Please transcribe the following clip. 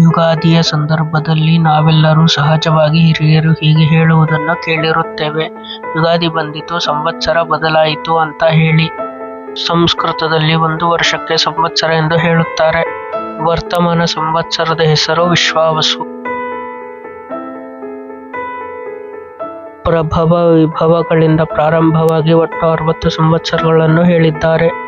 ಯುಗಾದಿಯ ಸಂದರ್ಭದಲ್ಲಿ ನಾವೆಲ್ಲರೂ ಸಹಜವಾಗಿ ಹಿರಿಯರು ಹೀಗೆ ಹೇಳುವುದನ್ನು ಕೇಳಿರುತ್ತೇವೆ. ಯುಗಾದಿ ಬಂದಿತು, ಸಂವತ್ಸರ ಬದಲಾಯಿತು ಅಂತ ಹೇಳಿ ಸಂಸ್ಕೃತದಲ್ಲಿ ಒಂದು ವರ್ಷಕ್ಕೆ ಸಂವತ್ಸರ ಎಂದು ಹೇಳುತ್ತಾರೆ. ವರ್ತಮಾನ ಸಂವತ್ಸರದ ಹೆಸರು ವಿಶ್ವಾವಸು. ಪ್ರಭವ ವಿಭವಗಳಿಂದ ಪ್ರಾರಂಭವಾಗಿ ಒಟ್ಟು ಅರವತ್ತು ಸಂವತ್ಸರಗಳನ್ನು ಹೇಳಿದ್ದಾರೆ.